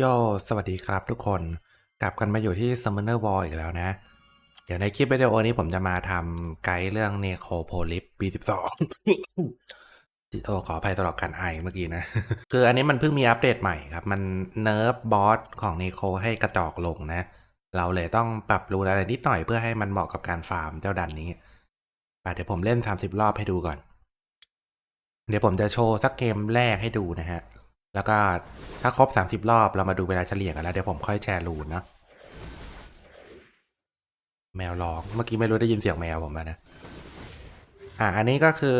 โยสวัสดีครับทุกคนกลับกันมาอยู่ที่ Summoner War อีกแล้วนะ เดี๋ยวในคลิปวิดีโอนี้ผมจะมาทำไกด์เรื่อง Necropolis ปี12โอ้ขออภัยตลอดการไอเมื่อกี้นะ คืออันนี้มันเพิ่งมีอัปเดตใหม่ครับ มันเนิร์ฟบอสของ Necro ให้กระจอกลงนะ เราเลยต้องปรับรูนอะไรนิดหน่อยเพื่อให้มันเหมาะกับการฟาร์มเจ้าดันนี้ปเดี๋ยวผมเล่น 30 รอบให้ดูก่อน เดี๋ยวผมจะโชว์สักเกมแรกให้ดูนะฮะ แล้วก็ถ้าครบ 30 รอบเรามาดูเวลาเฉลี่ยกันแล้ว เดี๋ยวผมค่อยแชร์รูนนะแมวร้อง เมื่อกี้ไม่รู้ได้ยินเสียงแมวผมนะ อะอันนี้ก็คือ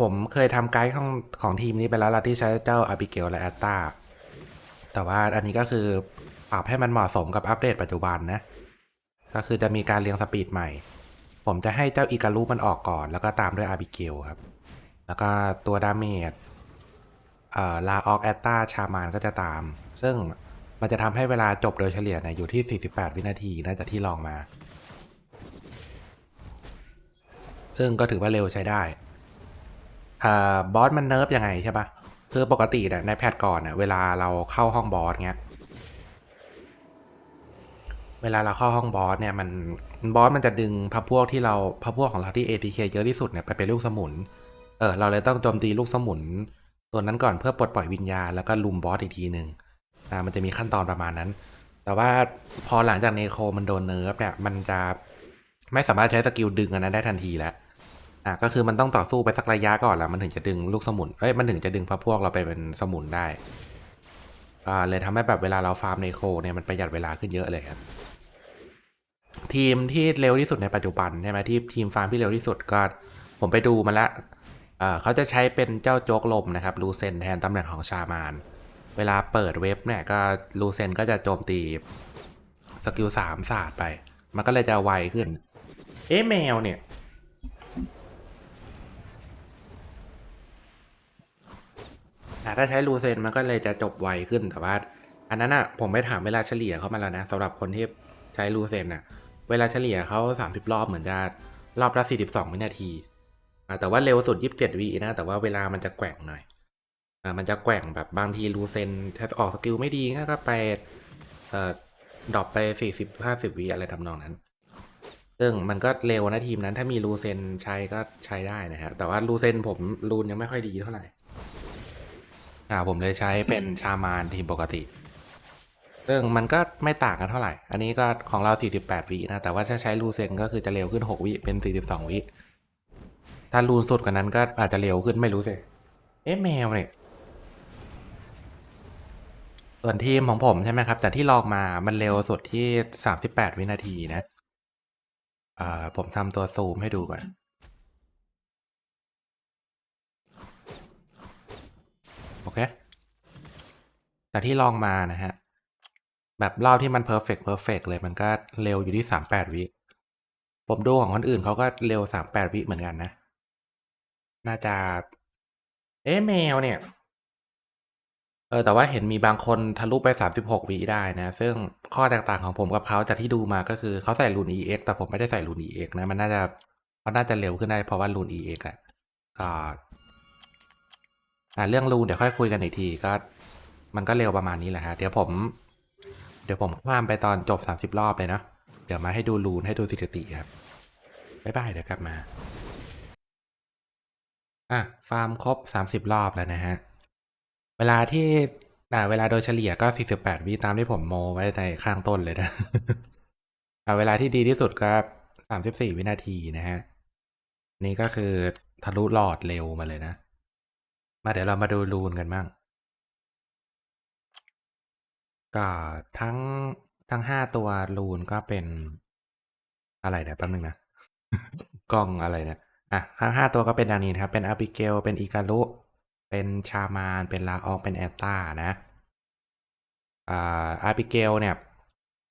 ผมเคยทำไกด์ของของทีมนี้ไปแล้วละที่ใช้เจ้าอาบิเกลและแอตตาแต่ว่าอันนี้ก็คือปรับให้มันเหมาะสมกับอัปเดตปัจจุบันนะ ก็คือจะมีการเรียงสปีดใหม่ ผมจะให้เจ้าอีการูมันออกก่อน แล้วก็ตามด้วยอาบิเกลครับ แล้วก็ตัวดาเมจ ลาออกแอตตาชามานก็จะตาม ซึ่งมันจะทำให้เวลาจบโดยเฉลี่ยเนี่ยอยู่ที่ 48 วินาทีน่าจะที่ลองมา ซึ่งก็ถือว่าเร็วใช้ได้บอสมันเนิร์ฟยังไงใช่ปะคือปกติเนี่ยในแพทก่อนเนี่ยเวลาเราเข้าห้องบอสเงี้ย เวลาเราเข้าห้องบอสเนี่ยมันบอสมันจะดึงพับพวกที่เราพับพวกของเราที่ ATK เยอะที่สุดเนี่ยไปเป็นลูกสมุน เออเราเลยต้องโจมตีลูกสมุน ตัวนั้นก่อนเพื่อปลดปล่อยวิญญาณแล้วก็ลุมบอสอีกทีหนึ่งอ่ามันจะมีขั้นตอนประมาณนั้น แต่ว่าพอหลังจากเนโคมันโดนเนิร์ฟเนี่ยมันจะไม่สามารถใช้สกิลดึงอันนั้นได้ทันทีแล้วอะก็คือมันต้องต่อสู้ไปสักระยะก่อนแล้วมันถึงจะดึงลูกสมุนเอ้ยมันถึงจะดึงพระพวกเราไปเป็นสมุนได้อ่าเลยทำให้แบบเวลาเราฟาร์มเนโคเนี่ยมันประหยัดเวลาขึ้นเยอะเลยครับทีมที่เร็วที่สุดในปัจจุบันใช่ไหมที่ทีมฟาร์มที่เร็วที่สุดก็ผมไปดูมาแล้ว เขาจะใช้เป็นเจ้าโจ๊กลมนะครับลูเซนแทนตำแหน่งของชามาน เวลาเปิดเว็บเนี่ยก็ลูเซนก็จะโจมตีสกิลสามศาสตร์ไป มันก็เลยจะไวขึ้น เอ๊ะแมวเนี่ย ถ้าใช้ลูเซนมันก็เลยจะจบไวขึ้นแต่ว่าอันนั้นอะผมไปถามเวลาเฉลี่ยเขามาแล้วนะสำหรับคนที่ใช้ลูเซนอะ เวลาเฉลี่ยเขา30 รอบเหมือนจะรอบละ42 วินาที อะแต่ว่าเร็วสุด 27วินะ แต่ว่าเวลามันจะแกว่งหน่อยอะมันจะแกว่งแบบบางทีลูเซนถ้าออกสกิลไม่ดีก็ไปเอ่อดรอปไป 40 50วิอะไรทำนองนั้น ซึ่งมันก็เร็วนะทีมนั้นถ้ามีลูเซนใช้ก็ใช้ได้นะฮะแต่ว่าลูเซนผมรูนยังไม่ค่อยดีเท่าไหร่อ่าผมเลยใช้เป็นชามานทีมปกติ ซึ่งมันก็ไม่ต่างกันเท่าไหร่ อันนี้ก็ของเรา 48วินะ แต่ว่าถ้าใช้ลูเซนก็คือจะเร็วขึ้น 6 วิเป็น 42 วิ ถ้ารูนสุดกว่านั้นก็อาจจะเร็วขึ้นไม่รู้สิ เอ๊ะแมวเนี่ย ส่วนทีมของผมใช่ไหมครับ จากที่ลองมามันเร็วสุดที่38วินาทีนะอ่าผมทำตัวซูมให้ดูก่อนโอเคแต่ที่ลองมานะฮะ แบบรอบที่มันเพอร์เฟกเพอร์เฟกเลยมันก็เร็วอยู่ที่สามแปดวิ ผมดูของคนอื่นเขาก็เร็วสามแปดวิเหมือนกันนะ น่าจะ เอ๊ะแมวเนี่ย เออแต่ว่าเห็นมีบางคนทะลุไปสามสิบหกวิได้นะ ซึ่งข้อแตกต่างของผมกับเขาจากที่ดูมาก็คือเขาใส่รูน EX แต่ผมไม่ได้ใส่รูน EX นะ มันน่าจะเขาน่าจะเร็วขึ้นได้เพราะว่ารูน EX แหละก็อ่าเรื่องรูนเดี๋ยวค่อยคุยกันอีกทีก็ มันก็เร็วประมาณนี้แหละฮะเดี๋ยวผม เดี๋ยวผมข้ามไปตอนจบ 30 รอบเลยเนาะเดี๋ยวมาให้ดูรูนให้ดูสถิติครับบ๊ายบายเดี๋ยวกลับมา อะ ฟาร์มครบ 30 รอบแล้วนะฮะ เวลาที่อ่าเวลาโดยเฉลี่ยก็ 48 วิตามที่ผมโมไว้ในข้างต้นเลยนะ อ่าเวลาที่ดีที่สุดก็ 34 วินาทีนะฮะ นี่ก็คือทะลุหลอดเร็วมาเลยนะ มาเดี๋ยวเรามาดูรูนกันบ้าง ก็ทั้งทั้งห้าตัวรูนก็เป็นอะไรเนี่ยแป๊บนึงนะ กล้องอะไรเนี่ย อะทั้งห้าตัวก็เป็นอันนี้นะครับ เป็นอาบิเกล เป็นอิการุ เป็นชามาน เป็นลาออกเป็นแอตตานะอ่าอาบิเกลเนี่ย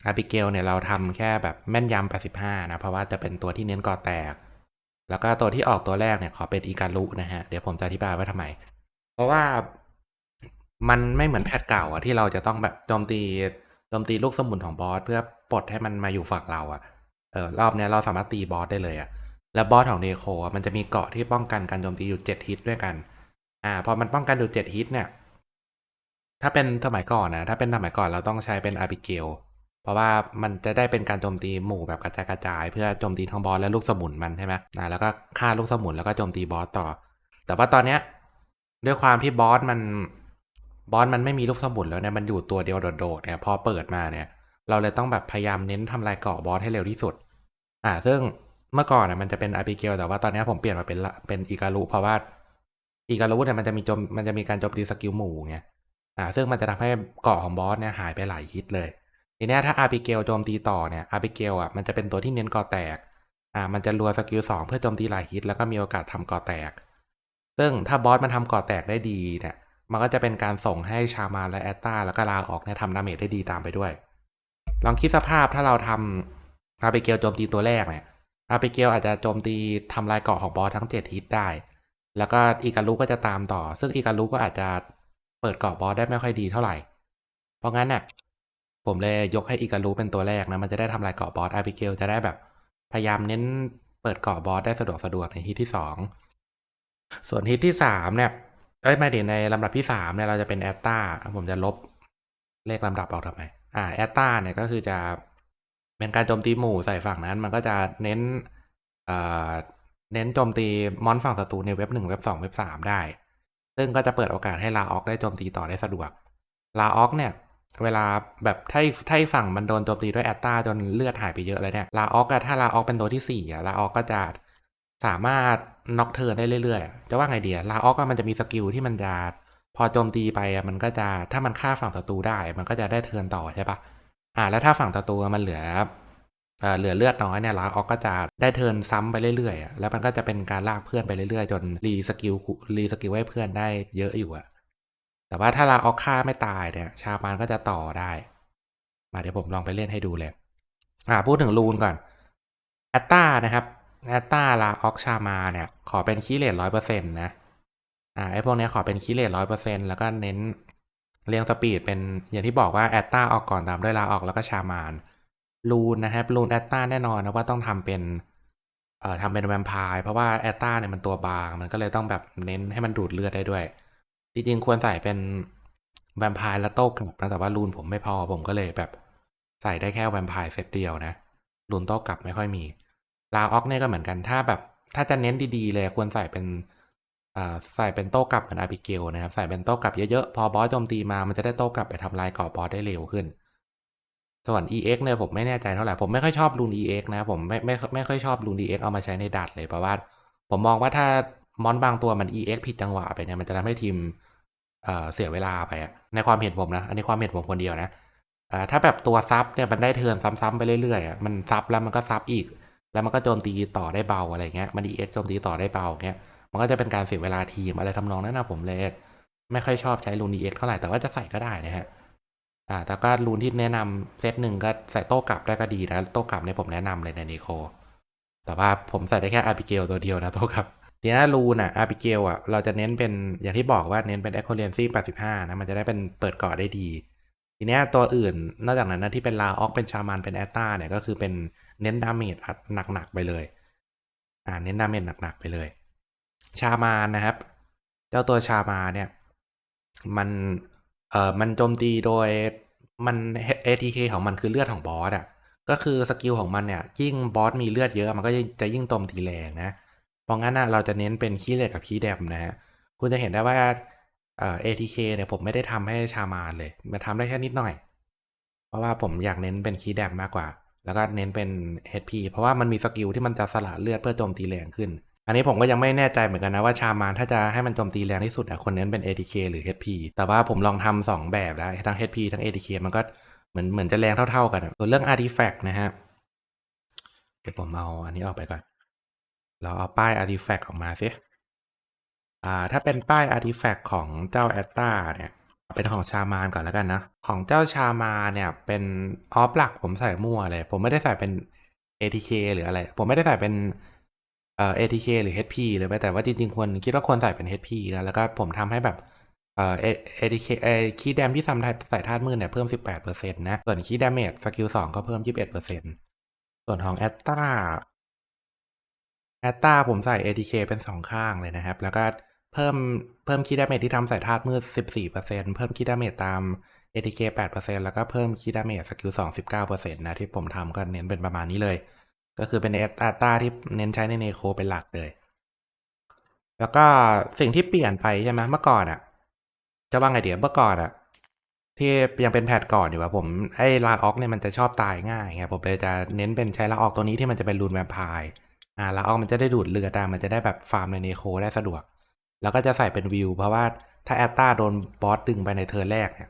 อาบิเกลเนี่ยเราทำแค่แบบแม่นยำ85 นะ เพราะว่าจะเป็นตัวที่เน้นก่อแตก แล้วก็ตัวที่ออกตัวแรกเนี่ยขอเป็นอิการุนะฮะ เดี๋ยวผมจะอธิบายว่าทำไม เพราะว่ามันไม่เหมือนแพทเก่าอะที่เราจะต้องแบบโจมตีโจมตีลูกสมุนของบอสเพื่อปลดให้มันมาอยู่ฝั่งเราอะเออรอบเนี้ยเราสามารถตีบอสได้เลยอะ แล้วบอสของเดโคมันจะมีเกาะที่ป้องกันการโจมตีอยู่เจ็ดฮิตด้วยกัน อ่า พอมันป้องกันอยู่เจ็ดฮิตเนี่ย ถ้าเป็นสมัยก่อนนะ ถ้าเป็นสมัยก่อนเราต้องใช้เป็นอาบิเกล เพราะว่ามันจะได้เป็นการโจมตีหมู่แบบกระจายกระจาย เพื่อโจมตีทั้งบอสและลูกสมุนมันใช่ไหมอ่าแล้วก็ฆ่าลูกสมุนแล้วก็โจมตีบอสต่อ แต่ว่าตอนเนี้ยด้วยความที่บอสมันบอสมันไม่มีลูกสมุนแล้วเนี่ยมันอยู่ตัวเดียวโดดๆเนี่ยพอเปิดมาเนี่ย เราเลยต้องแบบพยายามเน้นทำลายเกาะบอสให้เร็วที่สุด อ่า ซึ่ง เมื่อก่อนอะมันจะเป็นอาบิเกลแต่ว่าตอนนี้ผมเปลี่ยนมาเป็นเป็นอีการุเพราะว่าอีการุเนี่ยมันจะมีโจมมันจะมีการโจมตีสกิลหมู่ไงอ่าซึ่งมันจะทำให้เกาะของบอสเนี่ยหายไปหลายฮิตเลยทีเนี้ยถ้าอาบิเกลโจมตีต่อเนี่ยอาบิเกลอะมันจะเป็นตัวที่เน้นเกาะแตกอ่ามันจะรัวสกิลสองเพื่อโจมตีหลายฮิตแล้วก็มีโอกาสทำเกาะแตก ซึ่งถ้าบอสมันทำเกาะแตกได้ดีเนี่ยมันก็จะเป็นการส่งให้ชามานและแอตตาแล้วก็ลาออกเนี่ยทำดาเมจได้ดีตามไปด้วย ลองคิดสภาพถ้าเราทำอาบิเกลโจมตีตัวแรกเนี่ย อาบิเกลอาจจะโจมตีทำลายเกาะของบอสทั้งเจ็ดฮิตได้ แล้วก็อีการุก็จะตามต่อ ซึ่งอีการุก็อาจจะเปิดเกาะบอสได้ไม่ค่อยดีเท่าไหร่ เพราะงั้นเนี่ยผมเลยยกให้อีการุเป็นตัวแรกนะ มันจะได้ทำลายเกาะบอสอาบิเกลจะได้แบบ พยายามเน้นเปิดเกาะบอสได้สะดวกสะดวกในฮิตที่สองส่วนฮิตที่สามเนี่ยเอ้ยไม่ดีในลำดับที่สามเนี่ยเราจะเป็นแอตตาผมจะลบเลขลำดับออกทำไม อ่าแอตตาเนี่ยก็คือจะ เป็นการโจมตีหมู่ใส่ฝั่งนั้น มันก็จะเน้นเน้นโจมตีมอนฝั่งศัตรูในเว็บหนึ่งเว็บสองเว็บสามได้ ซึ่งก็จะเปิดโอกาสให้ลาออกได้โจมตีต่อได้สะดวก ลาออกเนี่ย เวลาแบบถ้าถ้าฝั่งมันโดนโจมตีด้วยแอตตาจนเลือดหายไปเยอะเลยเนี่ย ลาออกอะถ้าลาออกเป็นตัวที่สี่อะลาออกก็จะสามารถน็อกเทิร์นได้เรื่อยๆ จะว่าไงเดียลาออกมันจะมีสกิลที่มันจะพอโจมตีไปอะมันก็จะถ้ามันฆ่าฝั่งศัตรูได้ มันก็จะได้เทิร์นต่อใช่ปะ อ่าแล้วถ้าฝั่งศัตรูมันเหลือเออเหลือเลือดน้อยเนี่ยลาออกก็จะได้เทิร์นซ้ำไปเรื่อยๆอะแล้วมันก็จะเป็นการลากเพื่อนไปเรื่อยๆ จนรีสกิลรีสกิลให้เพื่อนได้เยอะอยู่อะแต่ว่าถ้าลาออกฆ่าไม่ตายเนี่ย ชามันก็จะต่อได้ มาเดี๋ยวผมลองไปเล่นให้ดูเลย อ่าพูดถึงรูนก่อนแอตตานะครับแอตตาลาออกชามาเนี่ย ขอเป็นคีเลตร้อยเปอร์เซ็นต์นะอ่าไอพวกเนี้ยขอเป็นคีเลตร้อยเปอร์เซ็นต์แล้วก็เน้น เรียงสปีดเป็นอย่างที่บอกว่าแอตตาออกก่อนตามด้วยลาออกแล้วก็ชามานรูนนะครับรูนแอตตาแน่นอนนะว่าต้องทำเป็นเอ่อทำเป็นแวมไพร์เพราะว่าแอตตาเนี่ยมันตัวบาง มันก็เลยต้องแบบเน้นให้มันดูดเลือดได้ด้วย จริงๆควรใส่เป็นแวมไพร์และโต้กลับนะแต่ว่ารูนผมไม่พอผมก็เลยแบบใส่ได้แค่แวมไพร์เซตเดียวนะรูนโต้กลับไม่ค่อยมีลาออกเนี่ยก็เหมือนกันถ้าแบบถ้าจะเน้นดีๆเลยควรใส่เป็น ใส่เป็นโต้กลับเหมือนอาบิเกลนะครับ ใส่เป็นโต้กลับเยอะๆ พอบอสโจมตีมามันจะได้โต้กลับไปทำลายกาะบอสได้เร็วขึ้น ส่วน EX เนี่ยผมไม่แน่ใจเท่าไหร่ ผมไม่ค่อยชอบรูน EX นะ ผมไม่ไม่ไม่ค่อยชอบรูน EX เอามาใช้ในดัดเลย เพราะว่า ผมมองว่าถ้ามอนบางตัวมัน EX ผิดจังหวะไปเนี่ยมันจะทำให้ทีมเเสียเวลาไปในความเห็นผมนะ อันนี้ความเห็นผมคนเดียวนะถ้าแบบตัวซับเนี่ยมันได้เทินซ้ำๆไปเรื่อยๆมันซับแล้วมันก็ซับอีก แล้วมันก็โจมตีต่อได้เบาอะไรเงี้ยมัน EX โจมตีต่อได้เบาเงี้ย มันก็จะเป็นการเสียเวลาทีมอะไรทำนองนั้นนะผมเลยไม่ค่อยชอบใช้รูน EX เท่าไหร่แต่ว่าจะใส่ก็ได้นะฮะอ่าแต่ก็รูนที่แนะนำเซตหนึ่งก็ใส่โต้กลับได้ก็ดีนะโต้กลับเนี่ยผมแนะนำเลยในนิโคแต่ว่าผมใส่ได้แค่อาร์บิเกลตัวเดียวนะโต้กลับทีนี้รูนอะอาร์บิเกลอะเราจะเน้นเป็นอย่างที่บอกว่าเน้นเป็น a อ c ค r เ e นซี่85นะมันจะได้เป็นเปิดเกาะได้ดี ทีนี้ตัวอื่นนอกจากนั้นนะที่เป็นลาออกเป็นชามันเป็นแอตตาเนี่ยก็คือเป็นเน้นดาเมจหนักๆไปเลย อ่าเน้นดาเมจหนักๆไปเลย ชามานนะครับ เจ้าตัวชามาเนี่ย มันเอ่อมันโจมตีโดยมัน ATK ของมันคือเลือดของบอสอะก็คือสกิลของมันเนี่ย ยิ่งบอสมีเลือดเยอะมันก็จะยิ่งโจมตีแรงนะ เพราะงั้นนะเราจะเน้นเป็นขี้เหล็กกับขี้แดมนะฮะคุณจะเห็นได้ว่าเอ่อ ATK เนี่ยผมไม่ได้ทำให้ชามานเลยมาทำได้แค่นิดหน่อย เพราะว่าผมอยากเน้นเป็นคีย์แดมมากกว่า แล้วก็เน้นเป็น HP เพราะว่ามันมีสกิลที่มันจะสละเลือดเพื่อโจมตีแรงขึ้น อันนี้ผมก็ยังไม่แน่ใจเหมือนกันนะว่าชามานถ้าจะให้มันโจมตีแรงที่สุดอะคนเน้นเป็น ATK หรือ HP แต่ว่าผมลองทำสองแบบแล้ว ทั้ง HP ทั้ง ATK มันก็เหมือนเหมือนจะแรงเท่าๆกันส่วนเรื่อง Artifact นะฮะเดี๋ยวผมเอาอันนี้ออกไปก่อน เราเอาป้าย Artifact ออกมาสิอ่าถ้าเป็นป้าย Artifact ของเจ้าแอตตาเนี่ยเป็นของชามานก่อนแล้วกันนะ ของเจ้าชามาเนี่ยเป็นออฟหลักผมใส่มั่วเลย ผมไม่ได้ใส่เป็น ATK หรืออะไร ผมไม่ได้ใส่เป็น เอ่อ ATK หรือ HP เลยแต่ว่าจริงๆควรคิดว่าควรใส่เป็น HP นะแล้วก็ผมทำให้แบบเอ่อ ATK เอ่อคีย์แดมที่ทำใส่ธาตุมืดเนี่ยเพิ่ม 18%นะ ส่วนคีย์ดาเมจสกิล2ก็เพิ่ม 21%ส่วนของแอตตาแอตตาผมใส่ ATK เป็นสองข้างเลยนะครับ แล้วก็เพิ่มเพิ่มคีย์ดาเมจที่ทำใส่ธาตุมืด 14%เพิ่มคีย์ดาเมจตาม ATK 8%แล้วก็เพิ่มคีย์ดาเมจสกิล2 19%นะที่ผมทำก็เน้นเป็นประมาณนี้เลย ก็คือเป็นเอตตาที่เน้นใช้ในเนโคเป็นหลักเลย แล้วก็สิ่งที่เปลี่ยนไปใช่ไหมเมื่อก่อนอะจะว่าไงเดี๋ยวเมื่อก่อนอะที่ยังเป็นแพทก่อนอยู่ว่าผมไอ้ลาออกเนี่ยมันจะชอบตายง่ายไงผมเลยจะเน้นเป็นใช้ลาออกตัวนี้ที่มันจะเป็นรูนแวมพร์อ่าลาออกมันจะได้ดูดเลือดได้มันจะได้แบบฟาร์มในเนโคได้สะดวก แล้วก็จะใส่เป็นวิวเพราะว่าถ้าแอตตาโดนบอสดึงไปในเทิร์แรกเนี่ย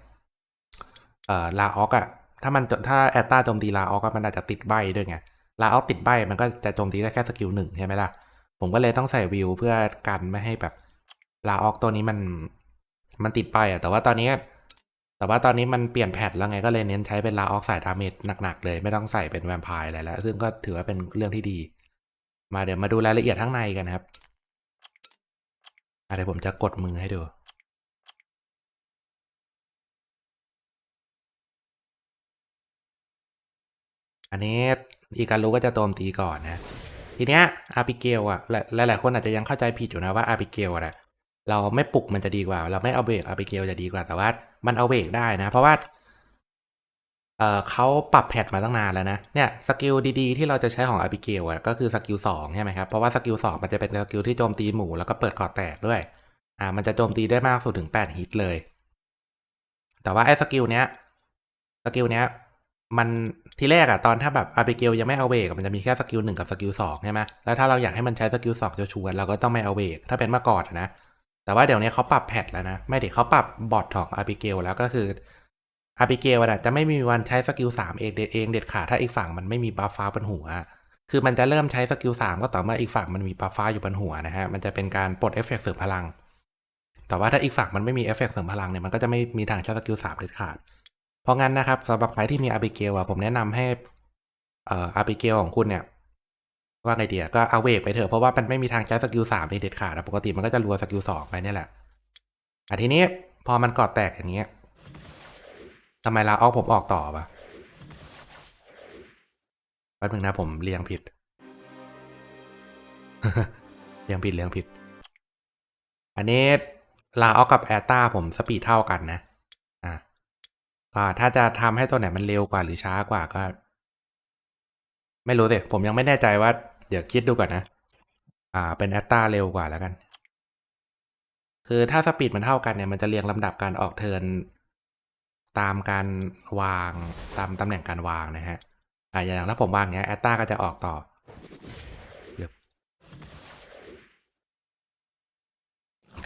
เอ่อลาออกอะถ้ามันถ้าแอตตาโจมตีลาออกอะมันอาจจะติดใบด้วยไง ลาออกติดใบมันก็จะโจมตีได้แค่สกิลหนึ่งใช่ไหมล่ะ ผมก็เลยต้องใส่วิวเพื่อกันไม่ให้แบบลาออกตัวนี้มันมันติดไปอะ แต่ว่าตอนนี้ แต่ว่าตอนนี้มันเปลี่ยนแพทแล้วไงก็เลยเน้นใช้เป็นลาออกสายดาเมจหนักๆเลยไม่ต้องใส่เป็นแวมไพร์อะไรแล้ว ซึ่งก็ถือว่าเป็นเรื่องที่ดี มาเดี๋ยวมาดูรายละเอียดข้างในกันครับอะเดี๋ยวผมจะกดมือให้ดู อันนี้อีการูก็จะโจมตีก่อนนะ ทีเนี้ยอาร์ปิเกลอะหลายหลายๆคนอาจจะยังเข้าใจผิดอยู่นะว่าอาร์ปิเกลอะเราไม่ปลุกมันจะดีกว่า เราไม่เอาเบรกอาร์ปิเกลจะดีกว่าแต่ว่ามันเอาเบรกได้นะ เพราะว่าเอ่อเขาปรับแพทมาตั้งนานแล้วนะ เนี่ยสกิลดีๆที่เราจะใช้ของอาร์ปิเกลอะก็คือสกิลสองใช่ไหมครับ เพราะว่าสกิลสองมันจะเป็นสกิลที่โจมตีหมู่แล้วก็เปิดก่อแตกด้วย อ่า มันจะโจมตีได้มากสุดถึงแปดฮิตเลย แต่ว่าไอ้สกิลเนี้ยสกิลเนี้ย มันทีแรกอะตอนถ้าแบบอาร์ i เกลยังไม่เอาเวกมันจะมีแค่สกิลหนึ่งกับสกิลสองใช่ไหมแล้วถ้าเราอยากให้มันใช้สกิลสองจะชวนเราก็ต้องไม่เอาเวกถ้าเป็นเมื่อก่อนนะ แต่ว่าเดี๋ยวนี้เขาปรับแพทแล้วนะ ไม่เดี๋ยวเขาปรับบอทของอาร์ i เกลแล้วก็คืออาร์ i เกลอะจะไม่มีวันใช้สกิลสามเองเด็ดเองเด็ดขาดถ้าอีกฝั่งมันไม่มีบัฟฟ้าบนหัว คือมันจะเริ่มใช้สกิลสามก็ต่อเมื่ออีกฝั่งมันมีบัฟฟ้าอยู่บนหัวนะฮะมันจะเป็นการปลดเอฟเฟกต์เสริมพลัง แต่ว่าถ้าอีกฝั่งมันไม่มีเอฟเฟกเสริมพลังเนี่ยมันก็จะไม่มีทางใช้สกิลสามเด็ดขาด เพราะงั้นนะครับสำหรับใครที่มีอาร์ i เกลอะผมแนะนำให้เอ่ออาร์ i เกลของคุณเนี่ยว่าไงเดียก็เอาเวกไปเถอะเพราะว่ามันไม่มีทางใช้สกิลสามเด็ดขาดปกติมันก็จะรัวสกิลสองไปนี่แหละอะทีนี้พอมันกอดแตกอย่างเงี้ยทำไมลาออกผมออกต่อปะแป๊บนึงนะผมเรียงผิด เรียงผิดเรียงผิด อันนี้ลาออกกับแอตตาผมสปีดเท่ากันนะ ก็ถ้าจะทำให้ตัวไหนมันเร็วกว่าหรือช้ากว่าก็ ไม่รู้สิผมยังไม่แน่ใจว่า เดี๋ยวคิดดูก่อนนะ อ่า เป็นแอตตาเร็วกว่าแล้วกัน คือถ้าสปีดมันเท่ากันเนี่ยมันจะเรียงลำดับการออกเทินตามการวางตามตำแหน่งการวางนะฮะอ่าอย่างถ้าผมวางเงี้ยแอตตาก็จะออกต่อเรียบ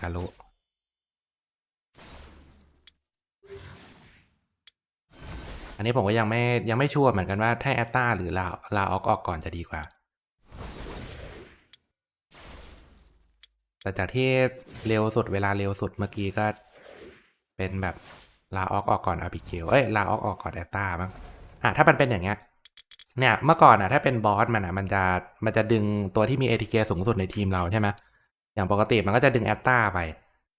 กาโอันนี้ผมก็ยังไม่ยังไม่ชัวร์เหมือนกันว่าถ้าแอตตาหรือลาลาออกออกก่อนจะดีกว่า แต่จากที่เร็วสุดเวลาเร็วสุดเมื่อกี้ก็เป็นแบบลาออกออกก่อนอาบิเกลเอ้ยลาออกออกก่อนแอตตาบ้างอะถ้ามันเป็นอย่างเงี้ยเนี่ยเมื่อก่อนอะถ้าเป็นบอสมันอะมันจะมันจะดึงตัวที่มี ATK สูงสุดในทีมเราใช่ไหมอย่างปกติมันก็จะดึงแอตตาไป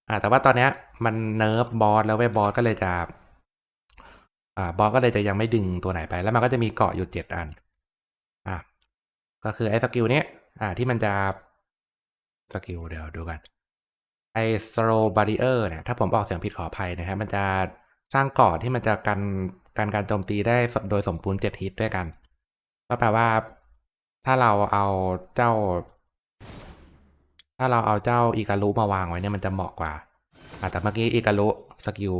อ่าแต่ว่าตอนเนี้ยมันเนิร์ฟบอสแล้วเว้บอสก็เลยจะ อ่าบอสก็เลยจะยังไม่ดึงตัวไหนไป แล้วมันก็จะมีเกาะอยู่เจ็ดอันอะก็คือไอ้สกิลเนี้ยอ่าที่มันจะสกิลเดี๋ยวดูกันไอ้ slow barrier เนี่ยถ้าผมออกเสียงผิดขออภัยนะครับมันจะสร้างเกาะที่มันจะกันการการโจมตีได้โดยสมบูรณ์เจ็ดฮิตด้วยกัน ก็แปลว่า ถ้าเราเอาเจ้า ถ้าเราเอาเจ้าอีการุมาวางไว้เนี่ยมันจะเหมาะกว่าอะแต่เมื่อกี้อีการุสกิล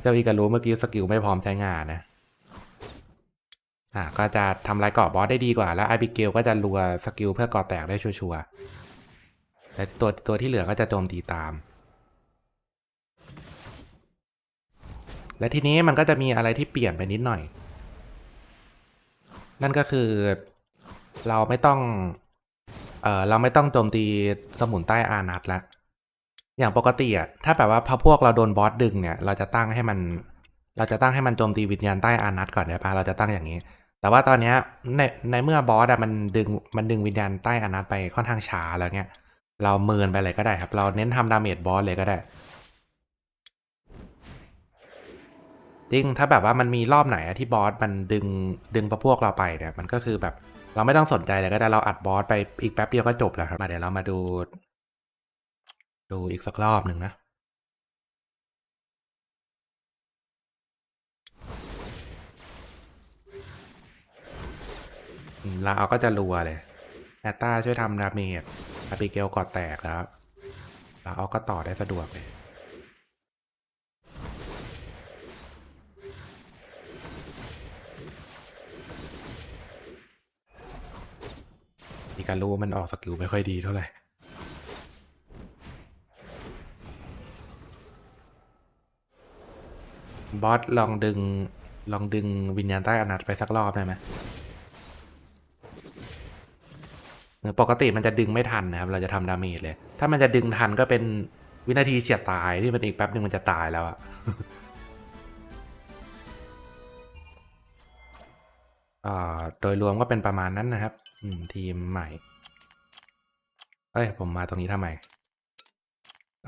เจ้าอีการุเมื่อกี้สกิลไม่พร้อมใช้งานนะ อ่าก็จะทำลายเกาะบอสได้ดีกว่า แล้วไอบิเกลก็จะรัวสกิลเพื่อก่อแตกได้ชัวร์ๆแต่ตัวตัวที่เหลือก็จะโจมตีตาม และทีนี้มันก็จะมีอะไรที่เปลี่ยนไปนิดหน่อย นั่นก็คือเราไม่ต้อง เอ่อเราไม่ต้องโจมตีสมุนใต้อานัตแล้ว อย่างปกติอะถ้าแบบว่าพอพวกเราโดนบอสดึงเนี่ย เราจะตั้งให้มัน เราจะตั้งให้มันโจมตีวิญญาณใต้อานัตก่อนได้ปะเราจะตั้งอย่างนี้ แต่ว่าตอนเนี้ยในในเมื่อบอสอะมันดึงมันดึงวิญญาณใต้อานัตไปค่อนข้างช้าแล้วเงี้ยเราเมินไปเลยก็ได้ครับ เราเน้นทำดาเมจบอสเลยก็ได้จริงถ้าแบบว่ามันมีรอบไหนอะที่บอสมันดึงดึงพวกเราไปเนี่ยมันก็คือแบบเราไม่ต้องสนใจเลยก็ได้เราอัดบอสไปอีกแป๊บเดียวก็จบแล้วครับมาเดี๋ยวเรามาดู ดูอีกสักรอบหนึ่งนะอืมลาเอาก็จะรัวเลยแอตตาช่วยทำดาเมจอาบิเกลกอดแตกแล้วลาเอาก็ต่อได้สะดวกเลยอีการรู้มันออกสกิลไม่ค่อยดีเท่าไหร่ บอสลองดึง ลองดึงวิญญาณใต้อนัตไปสักรอบได้ไหมปกติมันจะดึงไม่ทันนะครับ เราจะทำดาเมจเลย ถ้ามันจะดึงทันก็เป็นวินาทีเฉียดตายที่มันอีกแป๊บหนึ่งมันจะตายแล้วอะอ่าโดยรวมก็เป็นประมาณนั้นนะครับ ทีมใหม่ เอ้ย ผมมาตรงนี้ทำไม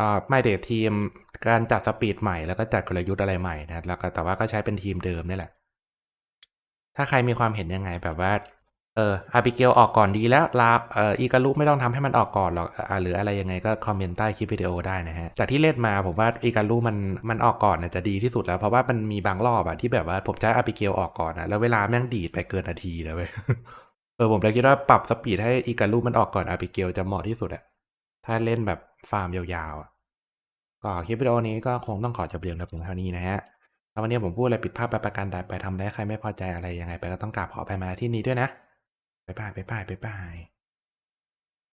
อ่าไม่เดททีม การจัดสปีดใหม่แล้วก็จัดกลยุทธ์อะไรใหม่นะแล้วก็แต่ว่าก็ใช้เป็นทีมเดิมนี่แหละ ถ้าใครมีความเห็นยังไงแบบว่า เอออาบิเกลออกก่อนดีแล้วลาเอออีการุไม่ต้องทำให้มันออกก่อนหรอกอหรืออะไรยังไงก็คอมเมนต์ใต้คลิปวิดีโอได้นะฮะจากที่เล่นมาผมว่าอีการุมันมันออกก่อนนะจะดีที่สุดแล้ว เพราะว่ามันมีบางรอบอะที่แบบว่าผมใช้อาบิเกลออกก่อนนะแล้วเวลาแม่งดีดไปเกินนาทีแล้วเว้ยเออผมเลยคิดว่าปรับสปีดให้อีการุมันออกก่อนอาบิเกลจะเหมาะที่สุดอะถ้าเล่นแบบฟาร์มยาวๆอะ ก็คลิปวิดีโอนี้ก็คงต้องขอจบเรียงแต่เพียงเท่านี้นะฮะถ้าวันนี้ผมพูดอะไรผิดพลาดไปประการใดไปทำได้ใครไม่พอใจอะไรยังไงไปก็ต้องกราบขออภัยมาที่นี้ด้วยนะบ๊ายบายบ๊ายบายบ๊ายบาย